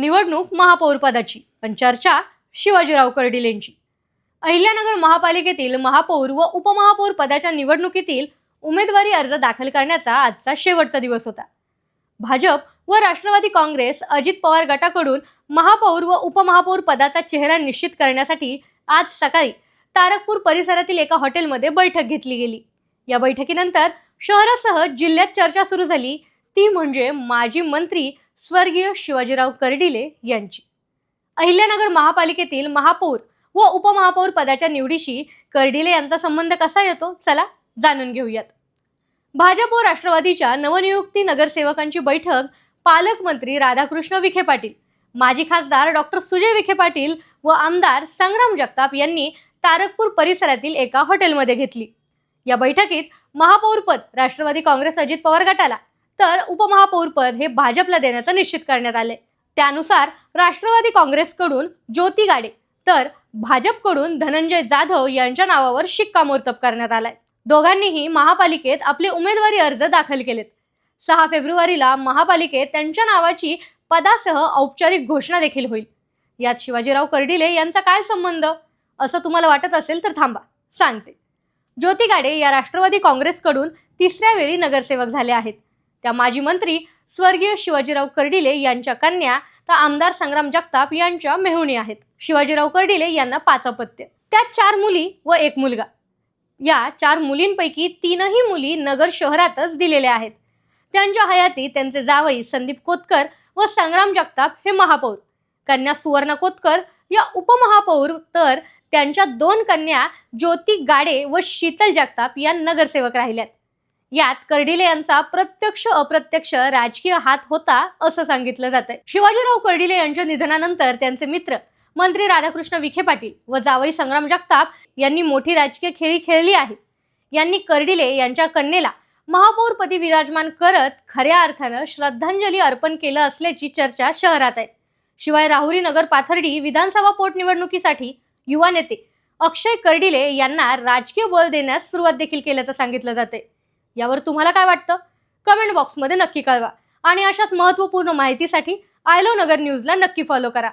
निवडणूक महापौरपदाची पण चर्चा शिवाजीराव कर्डिलेंची. अहिल्यानगर महापालिकेतील महापौर व उपमहापौर पदाच्या निवडणुकीतील उमेदवारी अर्ज दाखल करण्याचा आजचा शेवटचा दिवस होता. भाजप व राष्ट्रवादी काँग्रेस अजित पवार गटाकडून महापौर व उपमहापौर पदाचा चेहरा निश्चित करण्यासाठी आज सकाळी तारकपूर परिसरातील एका हॉटेलमध्ये बैठक घेतली गेली. या बैठकीनंतर शहरासह जिल्ह्यात चर्चा सुरू झाली. ती म्हणजे माजी मंत्री स्वर्गीय शिवाजीराव कर्डिले यांची. अहिल्यानगर महापालिकेतील महापौर व उपमहापौर पदाच्या निवडीशी कर्डिले यांचा संबंध कसा येतो? चला जाणून घेऊयात. भाजप व राष्ट्रवादीच्या नवनियुक्ती नगरसेवकांची बैठक पालकमंत्री राधाकृष्ण विखे पाटील माजी खासदार डॉक्टर सुजय विखे पाटील व आमदार संग्राम जगताप यांनी तारकपूर परिसरातील एका हॉटेलमध्ये घेतली. या बैठकीत महापौरपद राष्ट्रवादी काँग्रेस अजित पवार गटाला तर उपमहापौरपद हे भाजपला देण्याचं निश्चित करण्यात आले त्यानुसार राष्ट्रवादी काँग्रेसकडून ज्योती गाडे तर भाजपकडून धनंजय जाधव यांच्या नावावर शिक्कामोर्तब करण्यात आलाय. दोघांनीही महापालिकेत आपले उमेदवारी अर्ज दाखल केलेत. सहा फेब्रुवारीला महापालिकेत त्यांच्या नावाची पदासह औपचारिक घोषणा देखील होईल. यात शिवाजीराव कर्डिले यांचा काय संबंध? असं तुम्हाला वाटत असेल तर थांबा सांगते. ज्योती गाडे या राष्ट्रवादी काँग्रेसकडून तिसऱ्या वेळी नगरसेवक झाले आहेत. त्या माजी मंत्री स्वर्गीय शिवाजीराव कर्डिले यांच्या कन्या तर आमदार संग्राम जगताप यांच्या मेहुणी आहेत. शिवाजीराव कर्डिले यांना पाच अपत्य त्यात चार मुली व एक मुलगा. या चार मुलींपैकी तीनही मुली नगर शहरातच दिलेल्या आहेत. त्यांच्या हयाती त्यांचे जावई संदीप कोतकर व संग्राम जगताप हे महापौर. कन्या सुवर्णा कोतकर या उपमहापौर तर त्यांच्या दोन कन्या ज्योती गाडे व शीतल जगताप या नगरसेवक राहिल्यात. यात कर्डिले यांचा प्रत्यक्ष अप्रत्यक्ष राजकीय हात होता असं सांगितलं जातंय. शिवाजीराव कर्डिले यांच्या निधनानंतर त्यांचे मित्र मंत्री राधाकृष्ण विखे पाटील व जावळी संग्राम जगताप यांनी मोठी राजकीय खेळी खेळली आहे. यांनी कर्डिले यांच्या कन्येला महापौरपदी विराजमान करत खऱ्या अर्थानं श्रद्धांजली अर्पण केलं असल्याची चर्चा शहरात आहे. शिवाय राहुरी नगर पाथर्डी विधानसभा पोटनिवडणुकीसाठी युवा नेते अक्षय कर्डिले यांना राजकीय बळ देण्यास सुरुवात देखील केल्याचं सांगितलं जाते यावर तुम्हाला काय वाटतं? कमेंट बॉक्समध्ये नक्की कळवा. आणि अशाच महत्त्वपूर्ण माहितीसाठी आयलो नगर न्यूजला नक्की फॉलो करा.